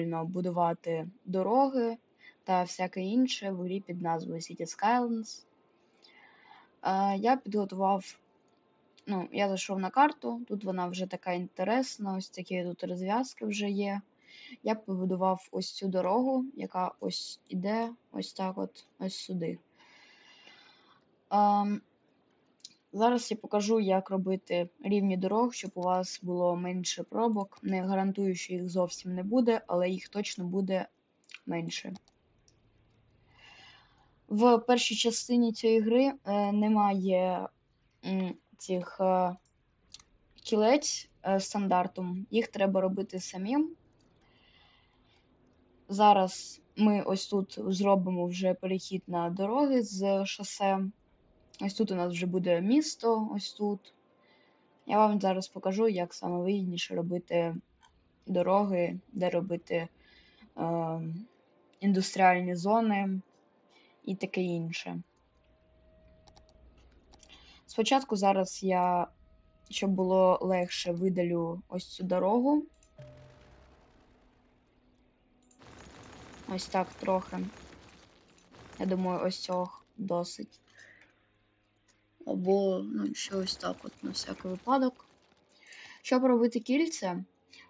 правильно будувати дороги та всяке інше в грі під назвою City Skylines. Е, Я підготував, ну, я зайшов на карту, тут вона вже така інтересна, ось такі тут розв'язки вже є. Я побудував ось цю дорогу, яка ось іде ось так от ось сюди. Ем, Зараз я покажу, як робити рівні дорог, щоб у вас було менше пробок. Не гарантую, що їх зовсім не буде, але їх точно буде менше. В першій частині цієї гри е, немає цих е, кілець е, стандартом. Їх треба робити самим. Зараз ми ось тут зробимо вже перехід на дороги з шосе. Ось тут у нас вже буде місто, ось тут. Я вам зараз покажу, як саме вигідніше робити дороги, де робити е, індустріальні зони і таке інше. Спочатку зараз я, щоб було легше, видалю ось цю дорогу. Ось так трохи. Я думаю, ось цього досить. Або, ну, ще ось так, от на всякий випадок. Щоб робити кільце,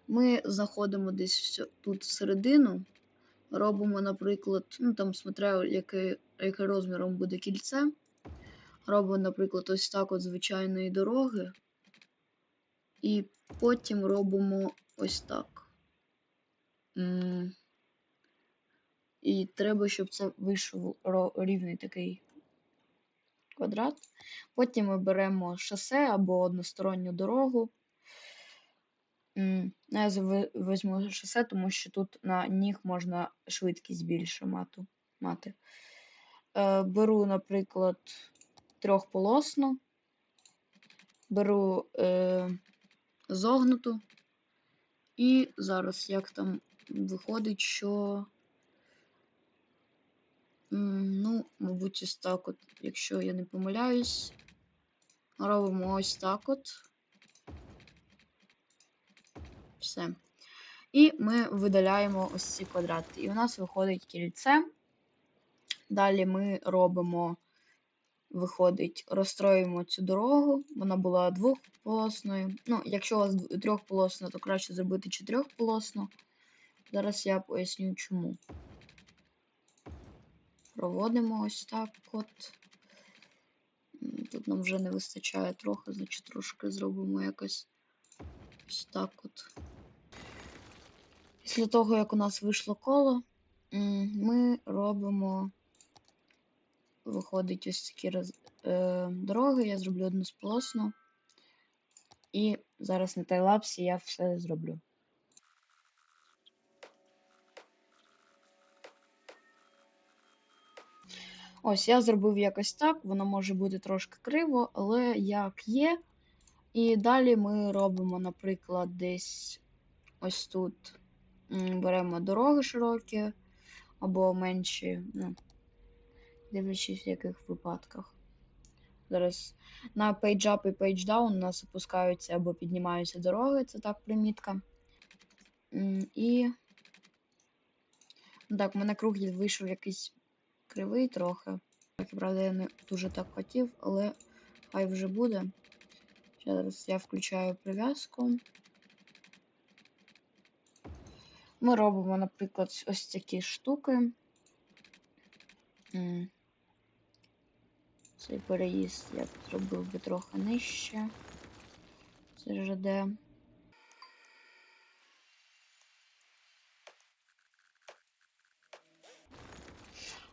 ми заходимо десь тут всередину, робимо, наприклад, ну там смотря, який, який розміром буде кільце. Робимо, наприклад, ось так от звичайної дороги. І потім робимо ось так. І треба, щоб це вийшов рівний такий квадрат. Потім ми беремо шосе або односторонню дорогу. Ну, Я візьму шосе, тому що тут на ніг можна швидкість більше мати. Е, беру, наприклад, трьохполосну, беру е, зогнуту, і зараз як там виходить, що. Ну, мабуть, ось так от, якщо я не помиляюсь, робимо ось так от. Все. І ми видаляємо ось ці квадрати. І у нас виходить кільце. Далі ми робимо, виходить, розстроюємо цю дорогу. Вона була двохполосною. Ну, якщо у вас трьохполосна, то краще зробити чотирьохполосну. Зараз я поясню чому проводимо ось так от. Тут нам вже не вистачає трохи, значить трошки зробимо якось ось так от. Після того, як у нас вийшло коло, ми робимо, виходить ось такі роз... е, дороги, я зроблю одну сполосну. І зараз на тайлапсі я все зроблю. Ось, я зробив якось так, воно може бути трошки криво, але як є. І далі ми робимо, наприклад, десь ось тут беремо дороги широкі або менші, ну, дивлячись в яких випадках. Зараз на page up і page down у нас опускаються або піднімаються дороги, це так примітка. І так, у мене круг вийшов якийсь кривий трохи. Правда, я не дуже так хотів, але хай вже буде. Зараз я включаю прив'язку. Ми робимо, наприклад, ось такі штуки. Цей переїзд я зробив би трохи нижче. Це ЖД.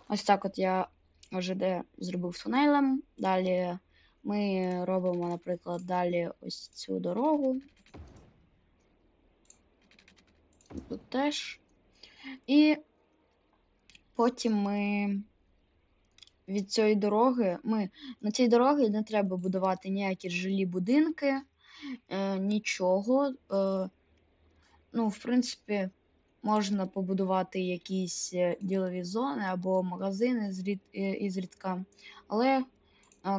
Ось так от я ОЖД зробив тунелем. Далі ми робимо, наприклад, далі ось цю дорогу. Тут теж. І потім ми від цієї дороги, ми на цій дорогі не треба будувати ніякі жилі будинки, е, нічого. Е, ну, в принципі, Можна побудувати якісь е, ділові зони або магазини е, із рідка, але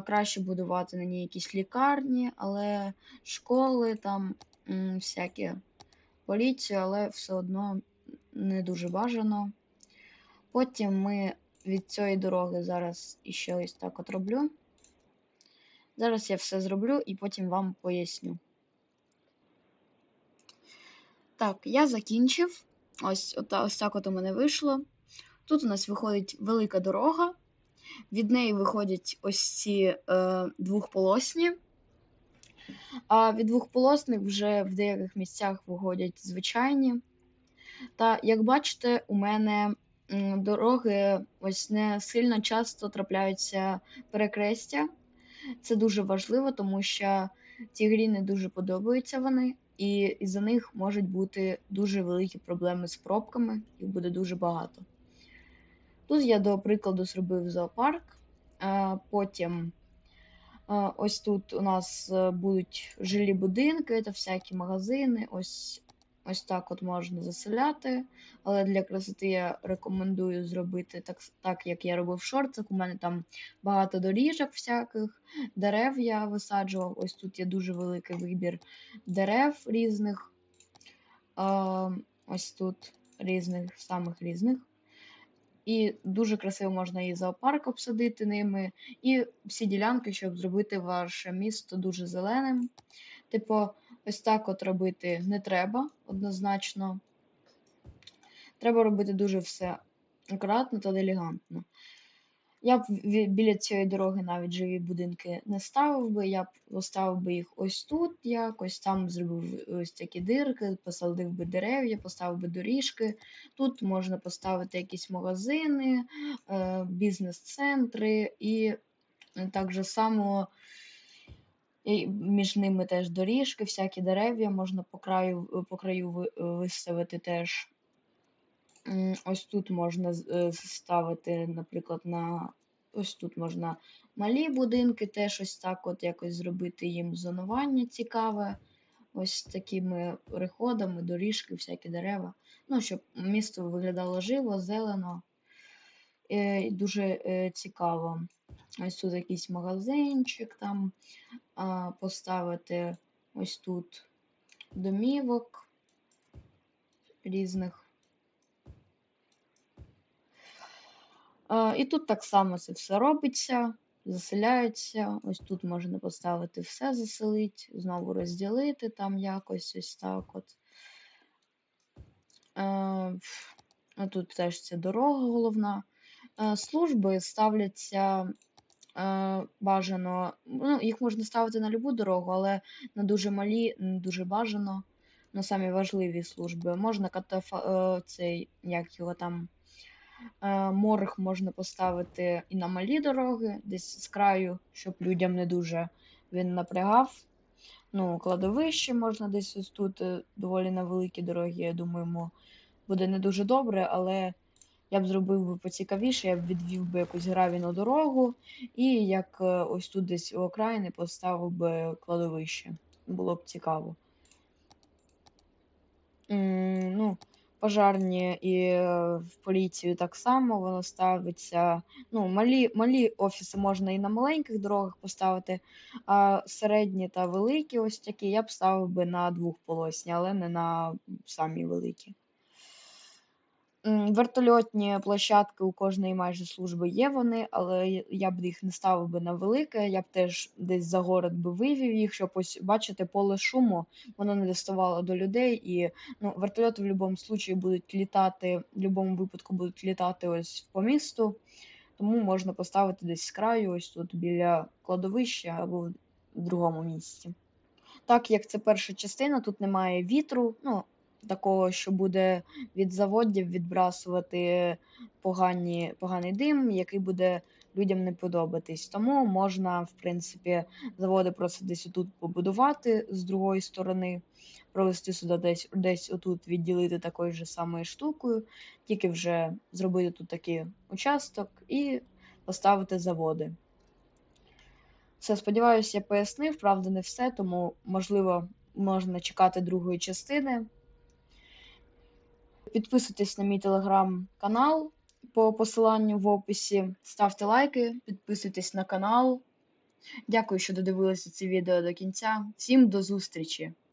краще будувати на ній якісь лікарні, але школи, там всякі поліцію, але все одно не дуже бажано. Потім ми від цієї дороги зараз іще ось так от роблю. Зараз я все зроблю і потім вам поясню. Так, я закінчив. Ось, от, ось так от у мене вийшло. Тут у нас виходить велика дорога. Від неї виходять ось ці е, двохполосні. А від двохполосних вже в деяких місцях виходять звичайні. Та, як бачите, у мене дороги ось не сильно часто трапляються перекрестя. Це дуже важливо, тому що цій грі не дуже подобаються вони, і із-за них можуть бути дуже великі проблеми з пробками, їх буде дуже багато. Тут я, до прикладу, зробив зоопарк. е, Потім е, ось тут у нас е, будуть жилі будинки, це всякі магазини. Ось, ось так от можна заселяти. Але для красоти я рекомендую зробити так, так як я робив в. У мене там багато доріжок всяких, дерев я висаджував. Ось тут є дуже великий вибір дерев різних. Ось тут різних, самих різних. І дуже красиво можна і зоопарк обсадити ними, і всі ділянки, щоб зробити ваше місто дуже зеленим. Типу, ось так от робити не треба однозначно. Треба робити дуже все акуратно та елегантно. Я б біля цієї дороги навіть живі будинки не ставив би, я б поставив би їх ось тут якось, там зробив ось такі дирки, посадив би дерев'я, поставив би доріжки. Тут можна поставити якісь магазини, е, бізнес-центри і так же само і між ними теж доріжки, всякі дерев'я можна по краю, по краю виставити теж. Ось тут можна е, ставити, наприклад, на ось тут можна малі будинки, теж ось так от якось зробити їм зонування цікаве. Ось такими переходами, доріжки, всякі дерева. Ну, щоб місто виглядало живо, зелено. Е, дуже е, цікаво. Ось тут якийсь магазинчик там поставити ось тут домівок різних. І тут так само це все робиться, заселяється. Ось тут можна поставити все заселити, знову розділити там якось ось так от. Е, а Тут теж це дорога головна. Е, Служби ставляться е, бажано. Ну, їх можна ставити на любу дорогу, але на дуже малі не дуже бажано. На самі важливі служби. Можна катафа, е, цей, як його там. Е, Морг можна поставити і на малі дороги, десь з краю, щоб людям не дуже він напрягав. Ну, кладовище можна десь ось тут е, доволі на великі дороги, я думаю, буде не дуже добре, але я б зробив би поцікавіше, я б відвів би якусь гравійну дорогу, і як е, ось тут десь у окраїни поставив би кладовище. Було б цікаво. М, Ну, пожарні і е, в поліцію так само воно ставиться. Ну, малі, малі офіси можна і на маленьких дорогах поставити, а середні та великі ось такі я б ставив би на двохполосні, але не на самі великі. Вертольотні площадки у кожної майже служби є вони, але я- б їх не ставив би на велике. Я б теж десь за город би вивів їх, щоб ось бачите, поле шуму, воно не доставало до людей. І ну, вертольоти в будь-якому випадку будуть літати, в будь-якому випадку будуть літати ось по місту. Тому можна поставити десь з краю, ось тут біля кладовища або в другому місці. Так як це перша частина, тут немає вітру, ну, такого, що буде від заводів відбрасувати погані, поганий дим, який буде людям не подобатись. Тому можна, в принципі, заводи просто десь отут побудувати з другої сторони, провести сюди десь, десь отут відділити такою ж самою штукою, тільки вже зробити тут такий участок і поставити заводи. Все, сподіваюся, я пояснив, правда, не все, тому, можливо, можна чекати другої частини. Підписуйтесь на мій телеграм-канал по посиланню в описі. Ставте лайки, підписуйтесь на канал. Дякую, що додивилися це відео до кінця. Всім до зустрічі!